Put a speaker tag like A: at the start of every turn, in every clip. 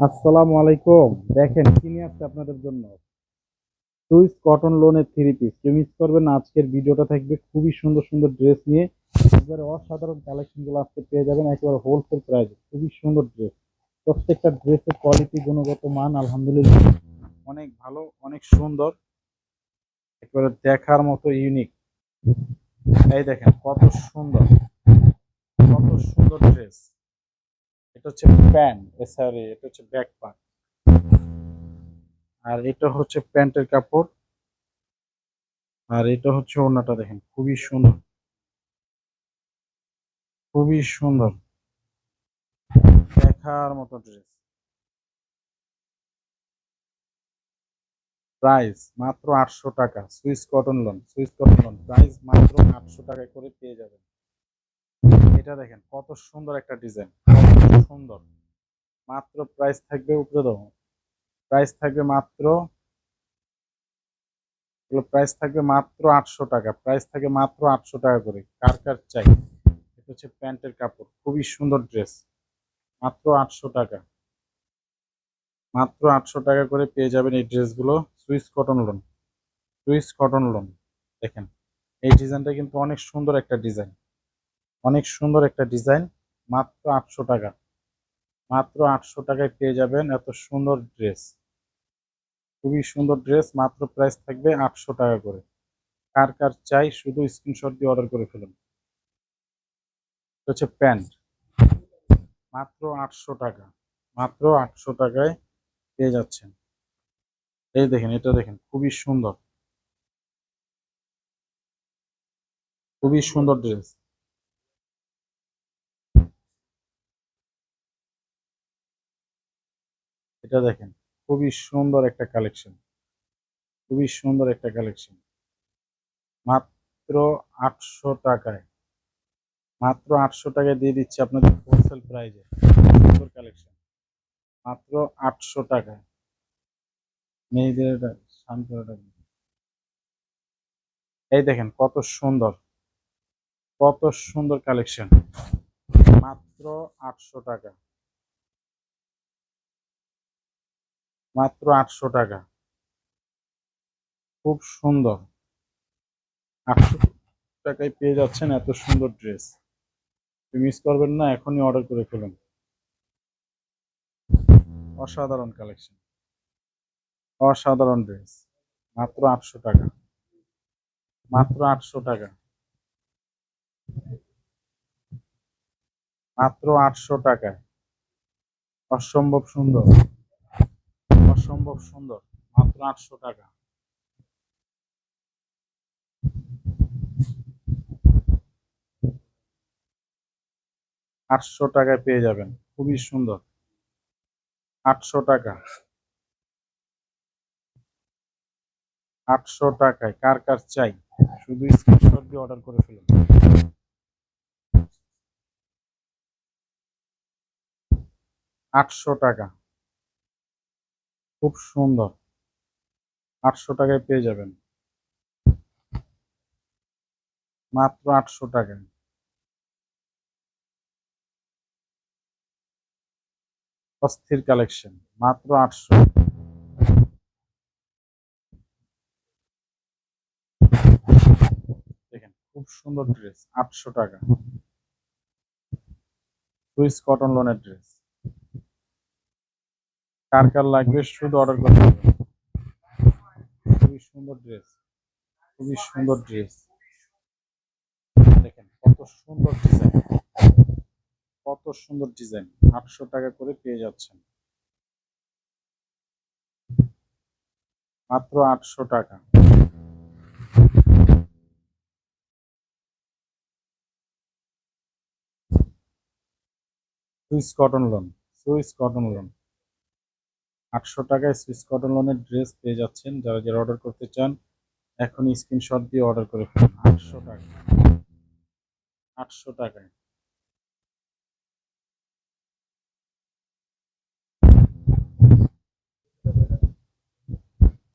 A: আসসালামু আলাইকুম। দেখেন, কি নিয়ে আসছে আপনাদের জন্য? সুইস কটন লোনের থ্রি পিস কেউ মিস করবেন আজকের ভিডিওটা থাকবে খুবই সুন্দর সুন্দর ড্রেস নিয়ে। একবারে অসাধারণ কালেকশনগুলো আজকে পেয়ে যাবেন, একেবারে হোলসেল প্রাইসে খুবই সুন্দর ড্রেস প্রত্যেকটা ড্রেসের কোয়ালিটি গুণগত মান, আলহামদুলিল্লাহ, অনেক ভালো, অনেক সুন্দর। একেবারে দেখার মতো ইউনিক এই দেখেন, কত সুন্দর কত সুন্দর ড্রেস এটা হচ্ছে প্যান্ট সরি এটা হচ্ছে ব্যাক পার্ট আর এটা হচ্ছে প্যান্টের কাপড়। আর এটা হচ্ছে ওড়নাটা দেখেন, খুবই সুন্দর। খুবই সুন্দর। দেখার মতো ড্রেস প্রাইস মাত্র আটশো টাকা। Swiss cotton lawn Swiss cotton lawn price মাত্র আটশো টাকা করে পেয়ে যাবেন। এটা দেখেন কত সুন্দর একটা ডিজাইন। সুন্দর। মাত্র প্রাইস থাকবে উপরে দাও প্রাইস থাকবে মাত্র প্রাইস থাকবে মাত্র আটশো টাকা। প্রাইস থাকে মাত্র আটশো টাকা করে। কার কার চাই? এটা হচ্ছে প্যান্টের কাপড়। খুবই সুন্দর ড্রেস মাত্র আটশো টাকা। মাত্র আটশো টাকা করে পেয়ে যাবেন এই ড্রেসগুলো Swiss cotton lawn Swiss cotton lawn দেখেন এই ডিজাইনটা কিন্তু অনেক সুন্দর একটা ডিজাইন অনেক সুন্দর একটা ডিজাইন, মাত্র আটশো টাকা। মাত্র আটশো টাকায় পেয়ে যাবেন এত সুন্দর ড্রেস। খুবই সুন্দর ড্রেস, মাত্র প্রাইস থাকবে আটশো টাকা করে। কার কার চাই শুধু স্ক্রিনশট দিয়ে অর্ডার করে ফেলুন। হচ্ছে প্যান্ট। মাত্র আটশো টাকা। মাত্র আটশো টাকায় পেয়ে যাচ্ছেন। এই দেখেন, এটা দেখেন, খুবই সুন্দর। খুবই সুন্দর ড্রেস। এটা দেখেন, খুবই সুন্দর একটা কালেকশন খুবই সুন্দর একটা কালেকশন মাত্র আটশো টাকায়, মাত্র আটশো টাকায় দিয়ে দিচ্ছি আপনাদের হোলসেল প্রাইজে সুন্দর কালেকশন মাত্র আটশো টাকায়। মেয়েদের এই দেখেন কত সুন্দর কত সুন্দর কালেকশন মাত্র আটশো টাকা। মাত্র আটশো টাকা। খুব সুন্দর। আটশো টাকায় পেয়ে যাচ্ছেন এত সুন্দর ড্রেস। মিস করবেন না, এখনই অর্ডার করে ফেলুন। অসাধারণ কালেকশন অসাধারণ ড্রেস। মাত্র আটশো টাকা। মাত্র আটশো টাকা। মাত্র আটশো টাকায়। অসম্ভব সুন্দর। অসম্ভব সুন্দর, মাত্র আটশো টাকা। আটশো টাকায় পেয়ে যাবেন, খুবই সুন্দর। আটশো টাকা। আটশো টাকায়, কার কার চাই? শুধু স্ক্রিনশট দিয়ে অর্ডার করে ফেলুন। আটশো টাকা। খুব সুন্দর। আটশো টাকায় পেয়ে যাবেন। মাত্র আটশো টাকায়। অস্থির কালেকশন, মাত্র আটশো। দেখেন, খুব সুন্দর ড্রেস, আটশো টাকা। সুইস কটন লোনের ড্রেস। কার কার লাগবে শুধু অর্ডার করতে হবে। খুবই সুন্দর ড্রেস খুবই সুন্দর ড্রেস দেখেন কত সুন্দর ডিজাইন কত সুন্দর ডিজাইন আটশো টাকা করে পেয়ে যাচ্ছেন। মাত্র আটশো টাকা। Swiss cotton lawn Swiss cotton lawn আটশো টাকায় সুইস কটন লোনের ড্রেস পেয়ে যাচ্ছেন। যারা যারা অর্ডার করতে চান এখন স্ক্রিনশট দিয়ে অর্ডার করে ফেলুন। আটশো টাকা। আটশো টাকায়।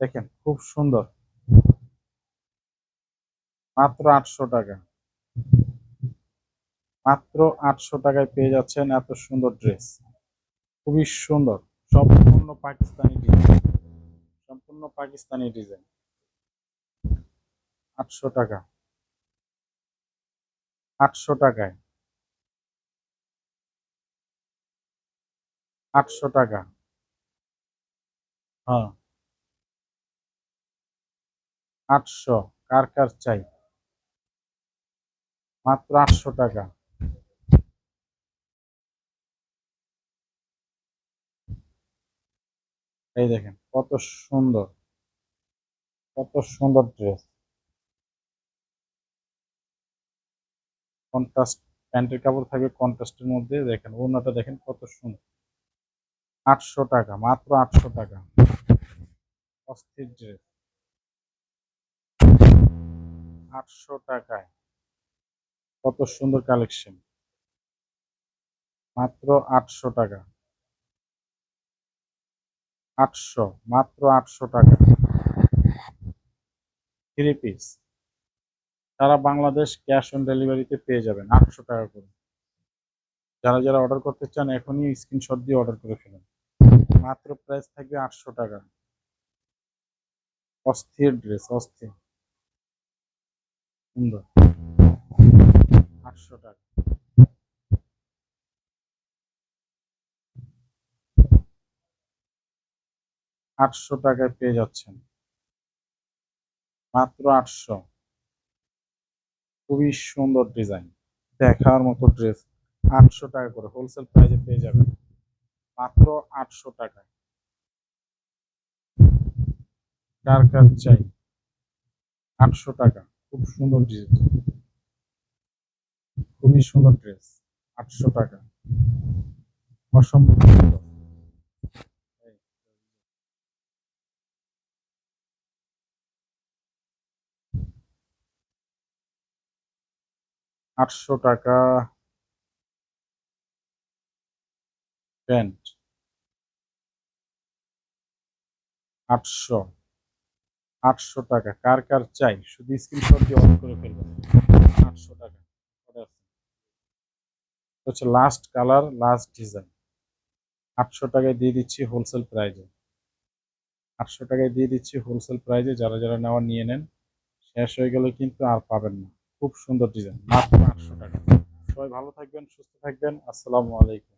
A: দেখেন, খুব সুন্দর। মাত্র আটশো টাকা। মাত্র আটশো টাকায় পেয়ে যাচ্ছেন এত সুন্দর ড্রেস খুবই সুন্দর। সম্পূর্ণ পাকিস্তানি ডিজাইন। সম্পূর্ণ পাকিস্তানি ডিজাইন। আটশো টাকা। আটশো টাকায়। আটশো টাকা। হ্যাঁ। আটশো। কার কার চাই? মাত্র আটশো টাকা। এই দেখেন, কত সুন্দর কত সুন্দর ড্রেস কন্ট্রাস্ট প্যান্টের কাপড় থাকবে কন্ট্রাস্টের মধ্যে, দেখেন, ওড়নাটা দেখেন কত সুন্দর। আটশো টাকা, মাত্র আটশো টাকা। অস্থির ড্রেস আটশো টাকায় কত সুন্দর কালেকশন মাত্র আটশো টাকা। আটশো, মাত্র আটশো টাকা। থ্রি পিস সারা বাংলাদেশ ক্যাশ অন ডেলিভারিতে পেয়ে যাবেন আটশো টাকা করে। যারা যারা অর্ডার করতে চান, এখনই স্ক্রিনশট দিয়ে অর্ডার করে ফেলেন। মাত্র প্রাইস থাকবে আটশো টাকা। অস্থির ড্রেস অস্থির। সুন্দর। আটশো টাকা। আটশো টাকায় পেয়ে যাচ্ছেন। মাত্র আটশো। খুবই সুন্দর ডিজাইন। দেখার মতো ড্রেস। আটশো টাকা করে হোলসেল প্রাইসে পেয়ে যাবেন। মাত্র আটশো টাকায়। কার কার চাই? আটশো টাকা। খুব সুন্দর ড্রেস খুবই সুন্দর ড্রেস। আটশো টাকা। অসম্ভব আটশো টাকা। প্যান্ট। আটশো। আটশো টাকা। কার কার চাই? শুধু স্ক্রিনশট দিয়ে অর্ডার করে ফেলবেন। আটশো টাকা। হচ্ছে লাস্ট কালার লাস্ট ডিজাইন আটশো টাকায় দিয়ে দিচ্ছি হোলসেল প্রাইজে আটশো টাকায় দিয়ে দিচ্ছি হোলসেল প্রাইজে যারা যারা নেওয়া নিয়ে নেন, শেষ হয়ে গেলে কিন্তু আর পাবেন না। খুব সুন্দর ডিজাইন মাত্র আটশো টাকা। সবাই ভালো থাকবেন সুস্থ থাকবেন। আসসালামু আলাইকুম।